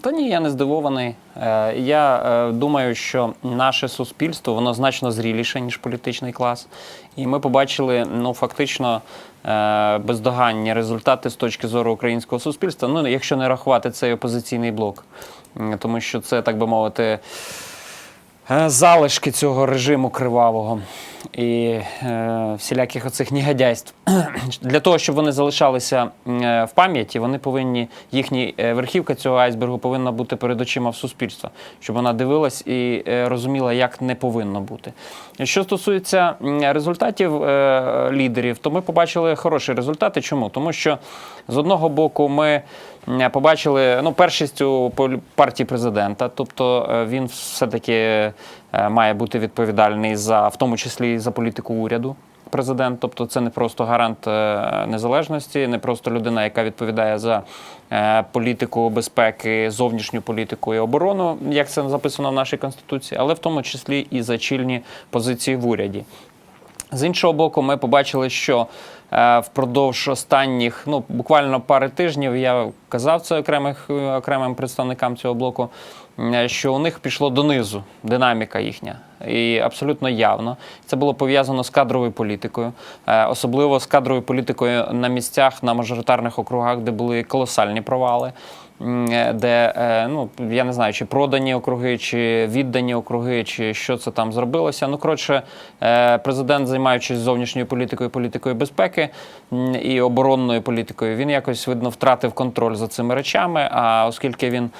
Та ні, я не здивований. Е, Я е, думаю, що наше суспільство воно значно зріліше, ніж політичний клас. І ми побачили ну, фактично е, бездоганні результати з точки зору українського суспільства. Ну, якщо не рахувати цей опозиційний блок. Тому що це, так би мовити, залишки цього режиму кривавого і е, всіляких оцих негодяйств. Для того, щоб вони залишалися е, в пам'яті, вони повинні, їхні е, верхівка цього айсбергу повинна бути перед очима в суспільства, щоб вона дивилась і е, розуміла, як не повинно бути. Що стосується результатів е, лідерів, то ми побачили хороші результати. Чому? Тому що з одного боку ми побачили ну, першість у партії президента, тобто е, він все-таки е, має бути відповідальний за, в тому числі за політику уряду. Президент, тобто це не просто гарант е, незалежності, не просто людина, яка відповідає за е, політику безпеки, зовнішню політику і оборону, як це записано в нашій конституції, але в тому числі і за чільні позиції в уряді. З іншого боку, ми побачили, що е, впродовж останніх, ну буквально пари тижнів, я казав це окремих, е, окремим представникам цього блоку, е, що у них пішло донизу динаміка їхня. І абсолютно явно це було пов'язано з кадровою політикою, е, особливо з кадровою політикою на місцях на мажоритарних округах, де були колосальні провали. е, Де е, ну я не знаю, чи продані округи, чи віддані округи, чи що це там зробилося. Ну коротше, е, президент, займаючись зовнішньою політикою, політикою безпеки і оборонною політикою, він якось видно втратив контроль за цими речами. А оскільки він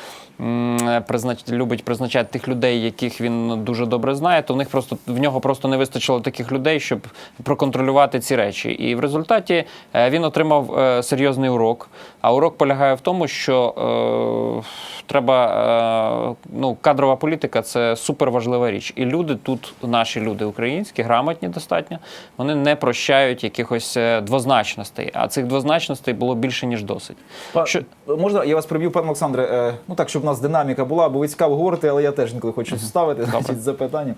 признач... любить призначати тих людей, яких він дуже добре знає, то в них просто в нього просто не вистачило таких людей, щоб проконтролювати ці речі. І в результаті е, він отримав е, серйозний урок. А урок полягає в тому, що е, треба е, ну, кадрова політика це супер важлива річ. І люди тут, наші люди українські, грамотні достатньо, вони не прощають якихось е, двозначностей. А цих двозначностей було більше ніж досить. Па- Що- Можна я вас приб'ю, пане Олександре? Е, ну так, щоб у нас динаміка була, бо ви цікаво говорите, але я теж інколи хочу вставити значить, запитання.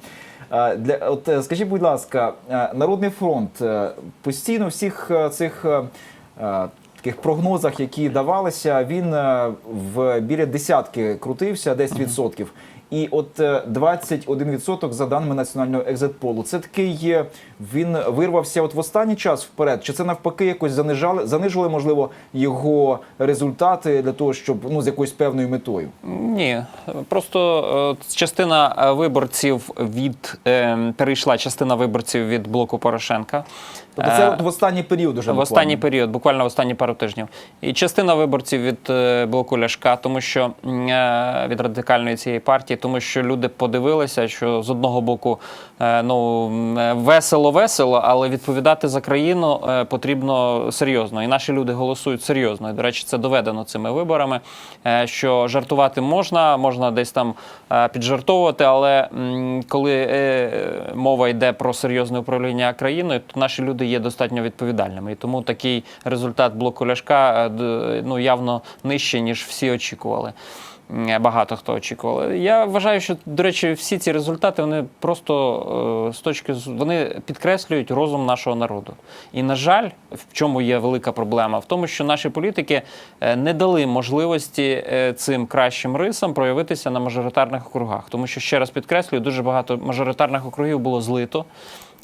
Для, от, е, скажіть, будь ласка, е, Народний фронт е, постійно всіх цих таких прогнозах, які давалися, він в біля десятки крутився, 10%. І от е, 21% за даними національного екзитполу. Це такий він вирвався от в останній час вперед. Чи це навпаки якось занижали, занижували, можливо, його результати для того, щоб ну з якоюсь певною метою? Ні, просто е, частина е, виборців від е, перейшла частина виборців від блоку Порошенка. Тобто це от в останній період уже в буквально. останній період, буквально в останні пару тижнів. І частина виборців від блоку Ляшка, тому що е, від радикальної цієї партії, тому що люди подивилися, що з одного боку е, ну м, е, весело, але відповідати за країну е, потрібно серйозно. І наші люди голосують серйозно. І, до речі, це доведено цими виборами. е, Що жартувати можна, можна десь там е, піджартовувати, але коли мова йде про серйозне управління країною, то наші люди є достатньо відповідальними. І тому такий результат блоку Ляшка ну, явно нижче, ніж всі очікували. М, Багато хто очікували. Я вважаю, що, до речі, всі ці результати вони просто е, з точки вони підкреслюють розум нашого народу. І, на жаль, в чому є велика проблема? В тому, що наші політики е, не дали можливості е, цим кращим рисам проявитися на мажоритарних округах. Тому що, ще раз підкреслюю, дуже багато мажоритарних округів було злито.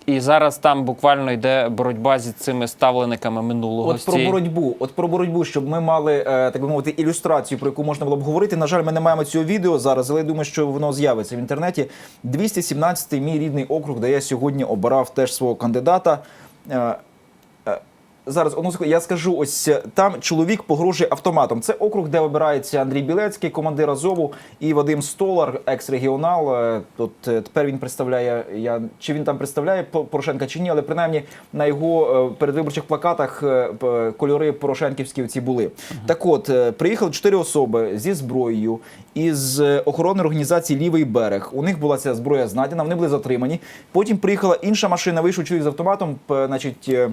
І зараз там буквально йде боротьба зі цими ставлениками минулого. От про боротьбу, от про боротьбу, щоб ми мали е, так би мовити ілюстрацію, про яку можна було б говорити. На жаль, ми не маємо цього відео зараз, але я думаю, що воно з'явиться в інтернеті. 217-й мій рідний округ, де я сьогодні обирав теж свого кандидата. Зараз одну секунду, я скажу, ось е, там чоловік погрожує автоматом. Це округ, де обирається Андрій Білецький, командир Азову, і Вадим Столар, екс-регіонал. Е, От е, тепер він представляє. Я чи він там представляє Порошенка чи ні, але принаймні на його передвиборчих плакатах кольори Порошенківські ці були. Так от приїхали чотири особи зі зброєю із е, охоронної організації Лівий берег. У них була ця зброя знайдена, вони були затримані. Потім приїхала інша машина, вийшов чоловік з автоматом, значить. е,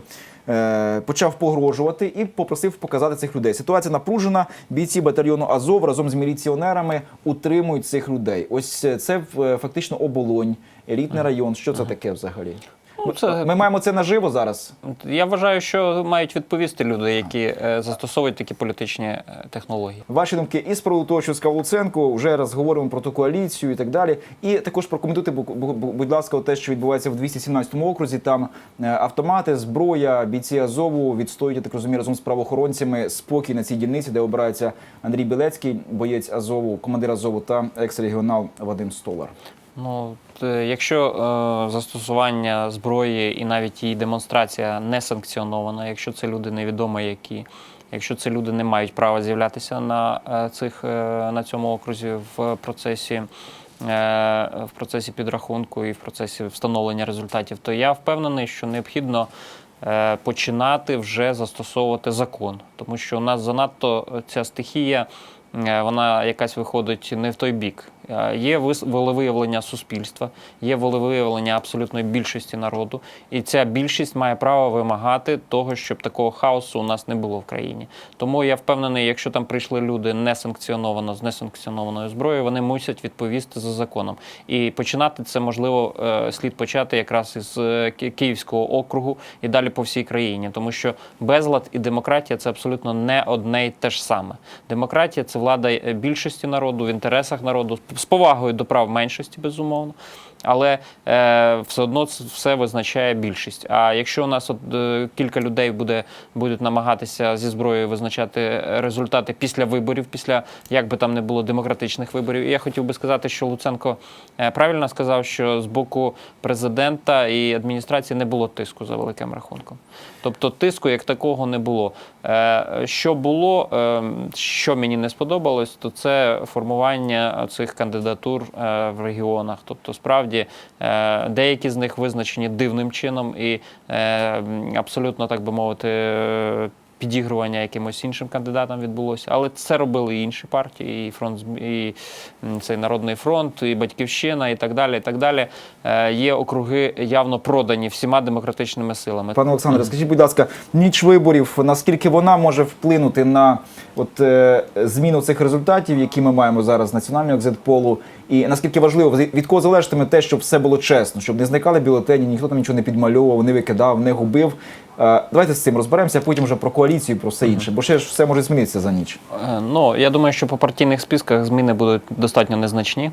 е, Почав погрожувати і попросив показати цих людей. Ситуація напружена. Бійці батальйону Азов разом з міліціонерами утримують цих людей. Ось це фактично оболонь, елітний район. Що це таке взагалі? Ну, це Ми маємо це наживо зараз. я вважаю, що мають відповісти люди, які е, застосовують такі політичні е, технології. Ваші думки і з приводу того, що сказав Луценко, вже раз говоримо про ту коаліцію і так далі. І також прокоментуйте, бу- бу- бу- будь ласка, те, що відбувається в 217 окрузі. Там е, автомати, зброя, бійці Азову відстоюють, я так розумію, разом з правоохоронцями спокій на цій дільниці, де обирається Андрій Білецький, боєць Азову, командир Азову та екс-регіонал Вадим Столар. Ну, якщо е, застосування зброї і навіть її демонстрація не санкціонована, якщо це люди невідомо які, якщо це люди не мають права з'являтися на е, цих е, на цьому окрузі в процесі. е, В процесі підрахунку і в процесі встановлення результатів, то я впевнений, що необхідно е, починати вже застосовувати закон, тому що у нас занадто ця стихія, е, вона якась виходить не в той бік. Е, Є волевиявлення суспільства, є волевиявлення абсолютної більшості народу, і ця більшість має право вимагати того, щоб такого хаосу у нас не було в країні. Тому я впевнений, якщо там прийшли люди несанкціоновано з несанкціонованою зброєю, вони мусять відповісти за законом. І починати це можливо е, слід почати якраз із е, Київського округу і далі по всій країні, тому що безлад і демократія це абсолютно не одне й те ж саме. Демократія це влада більшості народу в інтересах народу з повагою до прав меншості, безумовно. Але е, все одно все визначає більшість. А якщо у нас от, е, кілька людей буде, будуть намагатися зі зброєю визначати результати після виборів, після як би там не було демократичних виборів, я хотів би сказати, що Луценко е, правильно сказав, що з боку президента і адміністрації не було тиску за великим рахунком. Тобто тиску як такого не було. Е, Що було, е, що мені не сподобалось, то це формування цих кандидатур в регіонах. Тобто, справді е, деякі з них визначені дивним чином і е, абсолютно, так би мовити, підігрування якимось іншим кандидатам відбулося. Але це робили і інші партії, і фронт і цей народний фронт, і батьківщина, і так далі. І так далі. Е, Є округи явно продані всіма демократичними силами. Пане Олександре, скажіть, будь ласка, ніч виборів, наскільки вона може вплинути на от, е, зміну цих результатів, які ми маємо зараз з національного екзитполу, і наскільки важливо, від кого залежатиме те, щоб все було чесно, щоб не зникали бюлетені, ніхто там нічого не підмальовував, не викидав, не губив. Е, давайте з цим розберемося, потім вже про коаліцію, про все інше, бо ще ж все може змінитися за ніч. Е, Ну, я думаю, що по партійних списках зміни будуть достатньо незначні.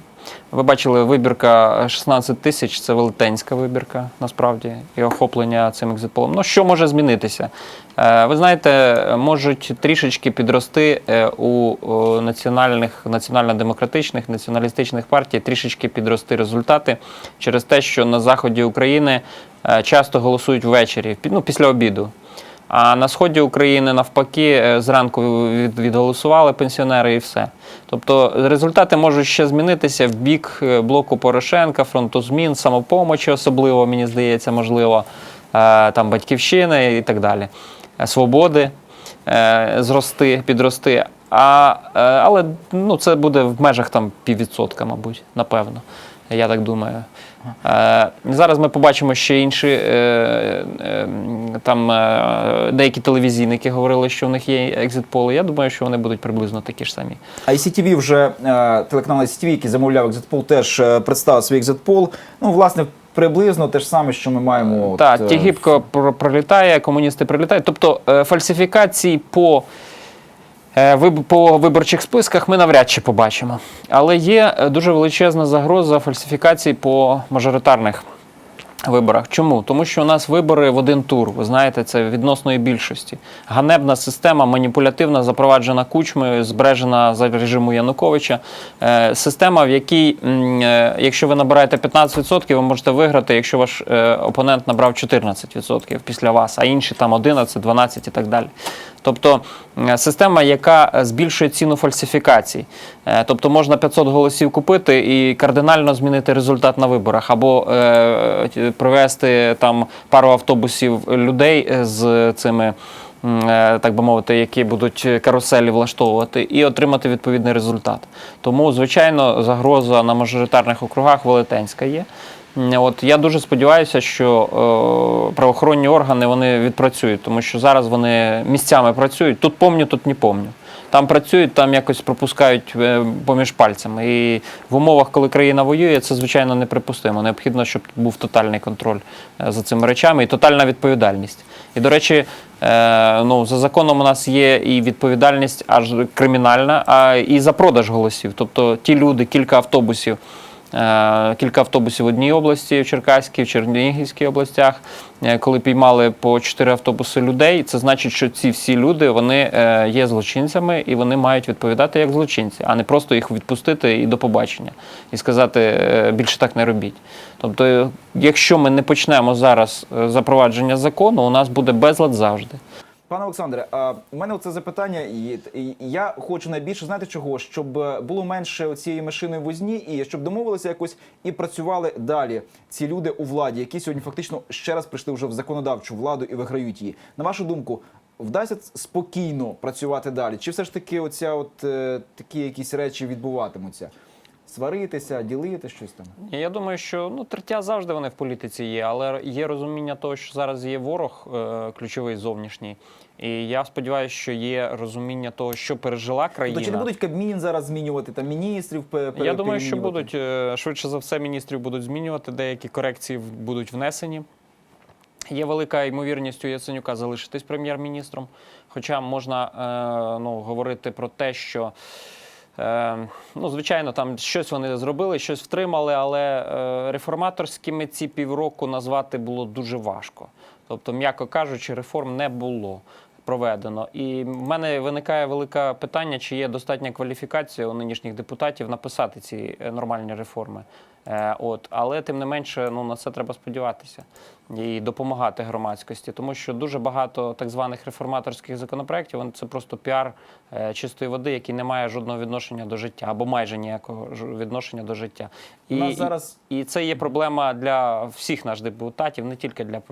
Ви бачили, вибірка 16 тисяч це велетенська вибірка, насправді, і охоплення цим екзитполом. Ну, що може змінитися? Е, Ви знаєте, можуть трішечки підрости у національних, національно-демократичних, націоналістичних партій, трішечки підрости результати через те, що на заході України часто голосують ввечері, ну, після обіду. А на сході України навпаки е, зранку відголосували пенсіонери і все. Тобто результати можуть ще змінитися в бік е, блоку Порошенка, фронту змін, самопомочі, особливо мені здається, можливо, е, там батьківщини і так далі. Е, Свободи е, зрости, підрости. А, е, але ну, це буде в межах там піввідсотка, мабуть, напевно. Я так думаю. Е, зараз ми побачимо ще інші е, е, там деякі телевізійники говорили, що в них є екзитполи. Я думаю, що вони будуть приблизно такі ж самі. А ICTV вже телеканал ICTV, який замовляв екзитпол, теж представив свій екзитпол. Ну, власне, приблизно те ж саме, що ми маємо. Так, е, Тігіпко про- пролітає, комуністи пролітають. Тобто фальсифікацій по, по виборчих списках ми навряд чи побачимо. Але є е, дуже величезна загроза фальсифікацій по мажоритарних виборах. Чому? Тому що у нас вибори в один тур. Ви знаєте, це відносної більшості. Ганебна система, маніпулятивна, запроваджена кучмою, збережена за режиму Януковича. Е, система, в якій, е, якщо ви набираєте 15%, ви можете виграти, якщо ваш е, опонент набрав 14% після вас, а інші там 11, 12 і так далі. Тобто е, система, яка е, збільшує ціну фальсифікацій. Е, Тобто можна 500 голосів купити і кардинально змінити результат на виборах, або е, привезти там пару автобусів людей е, з цими. е, Так би мовити, які будуть каруселі влаштовувати, і отримати відповідний результат. Тому, звичайно, загроза на мажоритарних округах велетенська є. От я дуже сподіваюся, що е, правоохоронні органи вони відпрацюють, тому що зараз вони місцями працюють. Тут помню, тут не помню. Там працюють, там якось пропускають е, поміж пальцями. І в умовах, коли країна воює, це звичайно неприпустимо. Необхідно, щоб був тотальний контроль е, за цими речами і тотальна відповідальність. І, до речі, е, ну, за законом у нас є і відповідальність аж кримінальна, а і за продаж голосів. Тобто ті люди, кілька автобусів. Е, Кілька автобусів в одній області, в Черкаській, в Чернігівській областях, е, коли піймали по 4 автобуси людей, це значить, що ці всі люди вони е, є злочинцями і вони мають відповідати як злочинці, а не просто їх відпустити і до побачення, і сказати більше так не робіть. Тобто, якщо ми не почнемо зараз запровадження закону, у нас буде безлад завжди. Пане Олександре, у мене оце запитання, і, я хочу найбільше знаєте чого, щоб було менше цієї машини возні, і щоб домовилися якось і працювали далі ці люди у владі, які сьогодні фактично ще раз прийшли вже в законодавчу владу і виграють її. На вашу думку, вдасться спокійно працювати далі? Чи все ж таки оця от е, такі якісь речі відбуватимуться? Сваритися, ділити щось там? Я думаю, що ну тертя завжди вони в політиці є, але є розуміння того, що зараз є ворог е, ключовий зовнішній. І я сподіваюся, що є розуміння того, що пережила країна. Тобто, чи не будуть Кабмін зараз змінювати там міністрів? Я думаю, що будуть е, швидше за все, міністрів будуть змінювати, деякі корекції будуть внесені. Є велика ймовірність у Яценюка залишитись прем'єр-міністром. Хоча можна е, ну, говорити про те, що ну, звичайно, там щось вони зробили, щось втримали, але е, реформаторськими ці півроку назвати було дуже важко. Тобто, м'яко кажучи, реформ не було проведено. І в мене виникає велике питання, чи є достатня кваліфікація у нинішніх депутатів написати ці е, нормальні реформи. Е, От, але тим не менше, ну на це треба сподіватися і допомагати громадськості, тому що дуже багато так званих реформаторських законопроєктів вони це просто піар е, чистої води, який не має жодного відношення до життя або майже ніякого відношення до життя. Нас зараз і це є проблема для всіх наших депутатів, не тільки для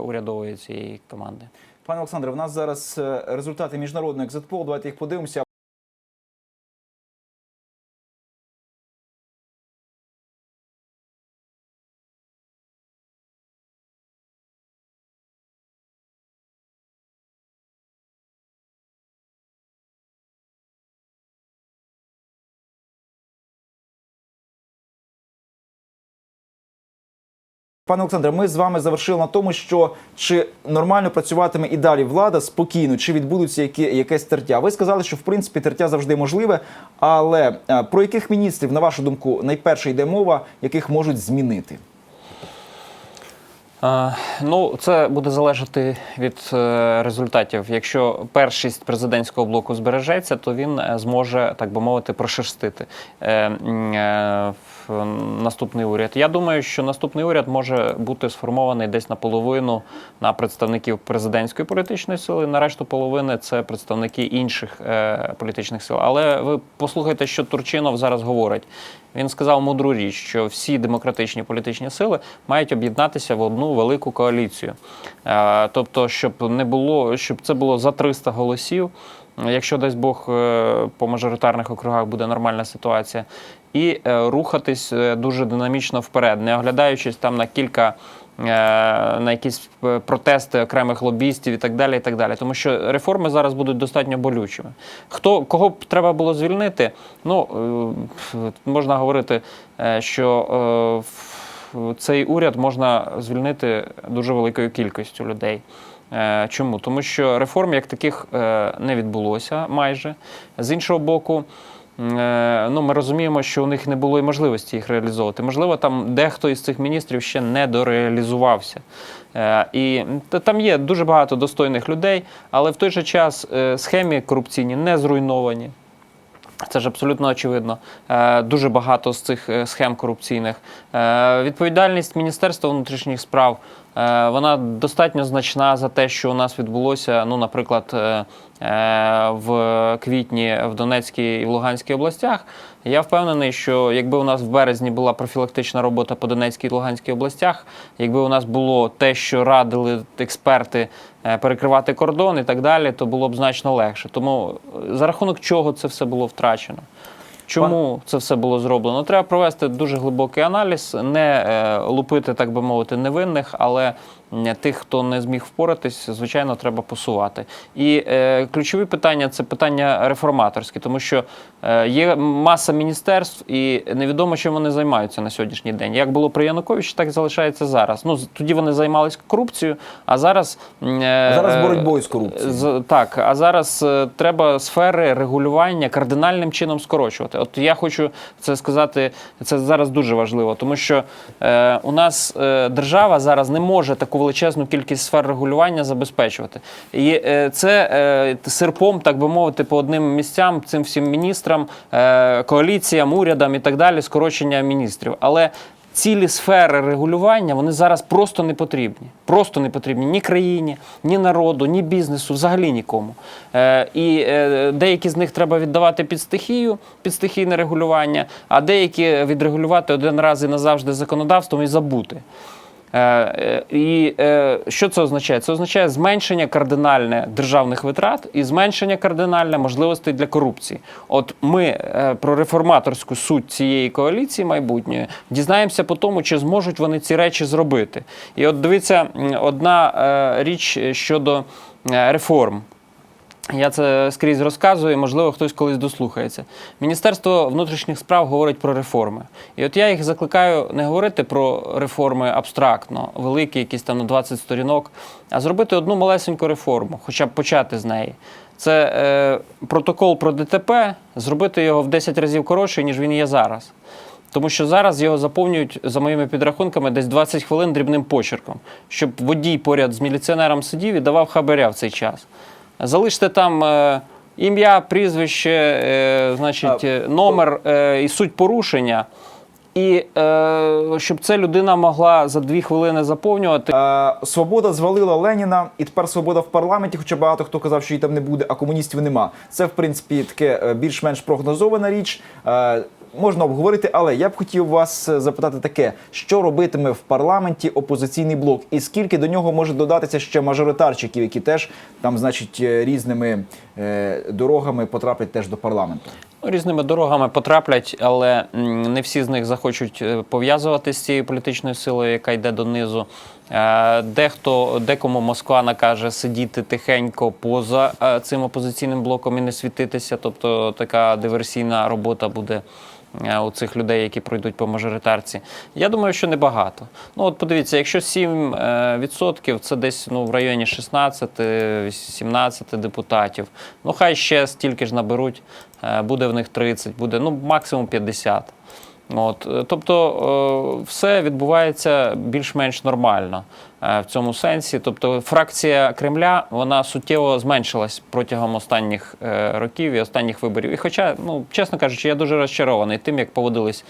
урядової цієї команди. Пане Олександре, в нас зараз е, результати міжнародного екзитполу. Давайте їх подивимося. Пане Олександре, ми з вами завершили на тому, що чи нормально працюватиме і далі влада спокійно, чи відбудуться які, якесь тертя. Ви сказали, що в принципі тертя завжди можливе, але е, про яких міністрів, на вашу думку, найперше йде мова, яких можуть змінити? Е, Ну, це буде залежати від е, результатів. Якщо першість президентського блоку збережеться, то він зможе, так би мовити, прошерстити наступний уряд. Я думаю, що наступний уряд може бути сформований десь наполовину на представників президентської політичної сили, на решту половини це представники інших е, політичних сил. Але ви послухайте, що Турчинов зараз говорить. Він сказав мудру річ, що всі демократичні політичні сили мають об'єднатися в одну велику коаліцію. Е, Тобто, щоб не було, щоб це було за 300 голосів. Якщо дасть Бог е, по мажоритарних округах буде нормальна ситуація, і е, рухатись е, дуже динамічно вперед, не оглядаючись там на кілька е, на якісь протести окремих лобістів і так далі. і так далі. Тому що реформи зараз будуть достатньо болючими. Хто кого б треба було звільнити? Ну можна говорити, що цей уряд можна звільнити дуже великою кількістю людей. Чому? Тому що реформ як таких не відбулося майже. З іншого боку, ну, ми розуміємо, що у них не було і можливості їх реалізовувати. Можливо, там дехто із цих міністрів ще не дореалізувався. Е, І там є дуже багато достойних людей, але в той же час е, схеми корупційні не зруйновані. Це ж абсолютно очевидно. Е, Дуже багато з цих е, схем корупційних. Е, Відповідальність Міністерства внутрішніх справ е, вона достатньо значна за те, що у нас відбулося. Ну, наприклад, е, е, в квітні в Донецькій і в Луганській областях. Я впевнений, що якби у нас в березні була профілактична робота по Донецькій і Луганській областях, якби у нас було те, що радили експерти е, перекривати кордон і так далі, то було б значно легше. Тому е, за рахунок чого це все було втрачено? Чому це все було зроблено? Треба провести дуже глибокий аналіз, не е, лупити, так би мовити, невинних, але тих, хто не зміг впоратись, звичайно, треба посувати. І е, ключові питання це питання реформаторські, тому що е, є маса міністерств, і невідомо, чим вони займаються на сьогоднішній день. Як було при Януковичі, так і залишається зараз. Ну тоді вони займалися корупцією, а зараз е, зараз е, боротьбою з корупцією. з- так, а зараз е, треба сфери регулювання кардинальним чином скорочувати. От я хочу це сказати, це зараз дуже важливо, тому що е, у нас е, держава зараз не може таку величезну кількість сфер регулювання забезпечувати. І е, це е, серпом, так би мовити, по одним місцям цим всім міністрам, е, коаліціям, урядам і так далі, скорочення міністрів. Але цілі сфери регулювання вони зараз просто не потрібні. Просто не потрібні ні країні, ні народу, ні бізнесу, взагалі нікому. Е, і е, деякі з них треба віддавати під стихію, під стихійне регулювання, а деякі відрегулювати один раз і назавжди законодавством і забути. Е, е, І е, що це означає? Це означає зменшення кардинальне державних витрат і зменшення кардинальне можливостей для корупції. От ми про реформаторську суть цієї коаліції майбутньої дізнаємося по тому, чи зможуть вони ці речі зробити. І от дивіться, одна річ щодо реформ. Я це скрізь розказую, можливо, хтось колись дослухається. Міністерство внутрішніх справ говорить про реформи. І от я їх закликаю не говорити про реформи абстрактно, великі, якісь там на 20 сторінок, а зробити одну малесеньку реформу, хоча б почати з неї. Це е, протокол про ДТП, зробити його в 10 разів коротший, ніж він є зараз. Тому що зараз його заповнюють, за моїми підрахунками, десь 20 хвилин дрібним почерком, щоб водій поряд з міліціонером сидів і давав хабаря в цей час. Залиште там е, ім'я, прізвище, е, значить, е, номер е, і суть порушення. І е, щоб це людина могла за дві хвилини заповнювати. Е, Свобода звалила Леніна, і тепер свобода в парламенті, хоча багато хто казав, що її там не буде, а комуністів нема. Це, в принципі, таке е, більш-менш прогнозована річ. Е, Можна обговорити, але я б хотів вас е, запитати таке: що робитиме в парламенті опозиційний блок, і скільки до нього може додатися ще мажоритарчиків, які теж там, значить, е, різними е, дорогами потраплять теж до парламенту. Ну, Різними дорогами потраплять, але не всі з них захочуть е, пов'язувати з цією політичною силою, яка йде донизу. Дехто, декому Москва накаже сидіти тихенько поза цим опозиційним блоком і не світитися. Тобто така диверсійна робота буде. Е, У цих людей, які пройдуть по мажоритарці, я думаю, що небагато. Ну от подивіться, якщо 7 е, відсотків, це десь ну в районі 16-17 депутатів. Ну хай ще стільки ж наберуть, е, буде в них 30, буде ну максимум 50. От, тобто все відбувається більш-менш нормально в цьому сенсі. Тобто фракція Кремля вона суттєво зменшилась протягом останніх е, років і останніх виборів. І хоча, ну чесно кажучи, я дуже розчарований тим, як поводились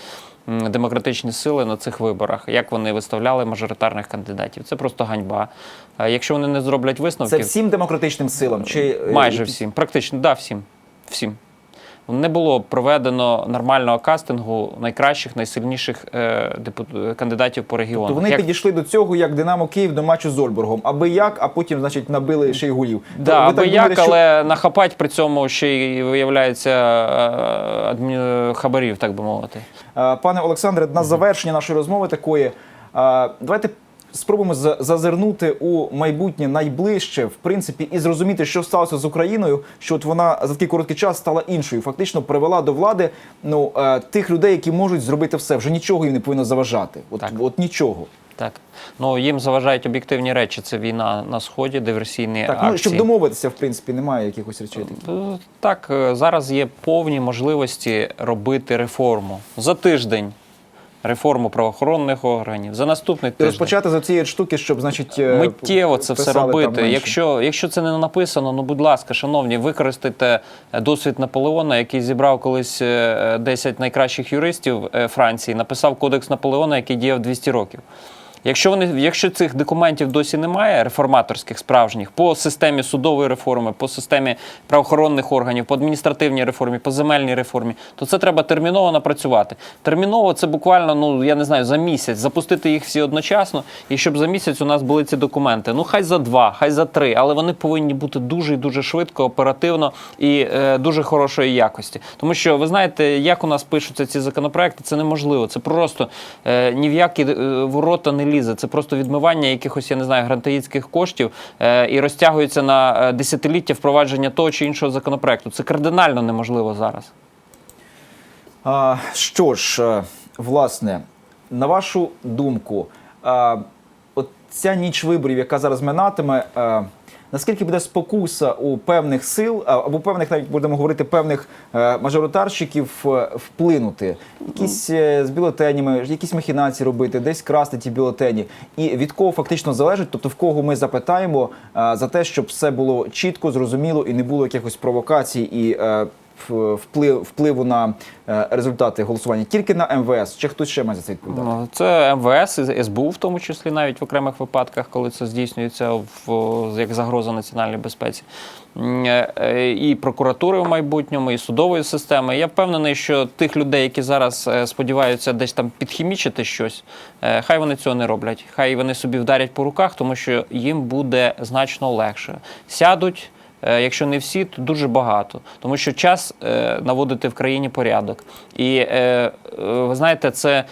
демократичні сили на цих виборах, як вони виставляли мажоритарних кандидатів. Це просто ганьба. Е, Якщо вони не зроблять Це всім демократичним силам? Чи е, майже всім, практично, да, всім. всім. Не було проведено нормального кастингу найкращих, найсильніших е, депу- кандидатів по регіону. То вони Як- підійшли до цього як Динамо Київ до матчу з Ольборгом. Аби як, а потім, значить, набили ще й голів. То Да, аби так як, але нахапать при цьому ще й виявляється е, адмі- хабарів, так би мовити. Е, Пане Олександре, на завершення нашої розмови такої, е, давайте спробуємо зазирнути у майбутнє найближче, в принципі, і зрозуміти, що сталося з Україною, що от вона за такий короткий час стала іншою. Фактично привела до влади ну, е, тих людей, які можуть зробити все. Вже нічого їм не повинно заважати. От, Так. от нічого. Так. Ну, їм заважають об'єктивні речі. Це війна на сході, диверсійні Так, акції. ну щоб домовитися, в принципі, немає якихось речей. таких. Е, Так, е, зараз є повні можливості робити реформу за тиждень. Реформу правоохоронних органів за наступний тиждень. розпочати за цієї штуки, щоб, значить, е, Миттєво це все робити. Якщо, якщо це не написано, ну будь ласка, шановні, використайте е, досвід Наполеона, який зібрав колись е, 10 найкращих юристів е, Франції, написав кодекс Наполеона, який діяв 200 років. Якщо вони, якщо цих документів досі немає, реформаторських справжніх, по системі судової реформи, по системі правоохоронних органів, по адміністративній реформі, по земельній реформі, то це треба терміново напрацювати. Терміново це буквально, ну я не знаю, за місяць запустити їх всі одночасно, і щоб за місяць у нас були ці документи. Ну хай за два, хай за три, але вони повинні бути дуже і дуже швидко, оперативно і е, дуже хорошої якості. Тому що ви знаєте, як у нас пишуться ці законопроекти, це неможливо. Це просто е, ні в які е, ворота не лізе. Це просто відмивання якихось, я не знаю, грантаїцьких коштів е, і розтягується на е, десятиліття впровадження того чи іншого законопроекту. Це кардинально неможливо зараз. А, що ж, е, власне, на вашу думку, а, от ця ніч виборів, яка зараз минатиме, е, наскільки буде спокуса у певних сил, або певних, навіть будемо говорити, певних е, мажоритарщиків е, вплинути, якісь е, з бюлетенями, якісь махінації робити, десь красти ті бюлетені, і від кого фактично залежить, тобто в кого ми запитаємо за те, щоб все було чітко, зрозуміло і не було якихось провокацій і. Вплив, впливу на е, результати голосування тільки на МВС, чи хтось ще має за це відповідати? Ну, Це МВС, і СБУ, в тому числі навіть в окремих випадках, коли це здійснюється в, як загроза національній безпеці. Е, е, І прокуратури в майбутньому, і судової системи. Я впевнений, що тих людей, які зараз сподіваються десь там підхімічити щось, хай вони цього не роблять. Хай вони собі вдарять по руках, тому що їм буде значно легше. Сядуть. Е, Якщо не всі, то дуже багато, тому що час е, наводити в країні порядок. І е, ви знаєте, це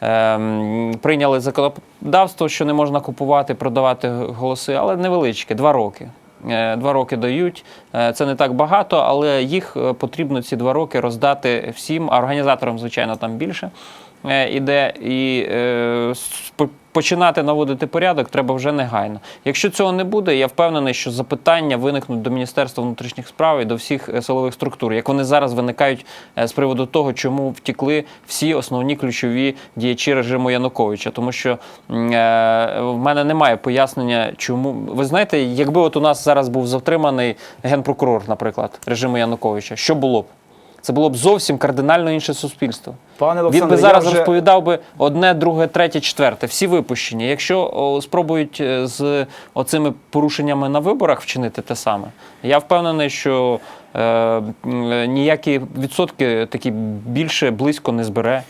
ем, прийняли законодавство, що не можна купувати, продавати голоси, але невеличке, два роки. Два роки дають. Це не так багато, але їх потрібно ці два роки роздати всім, а організаторам, звичайно, там більше іде. І е, починати наводити порядок треба вже негайно. Якщо цього не буде, я впевнений, що запитання виникнуть до Міністерства внутрішніх справ і до всіх е, силових структур, як вони зараз виникають е, з приводу того, чому втікли всі основні ключові діячі режиму Януковича. Тому що е, в мене немає пояснення, чому. Ви знаєте, якби от у нас зараз був затриманий генпрокурор, наприклад, режиму Януковича, що було б? Це було б зовсім кардинально інше суспільство. Пане Він би зараз вже- розповідав би одне, друге, третє, четверте. Всі випущені. Якщо о, спробують е, з оцими порушеннями на виборах вчинити те саме, я впевнений, що е, ніякі відсотки такі більше близько не збере.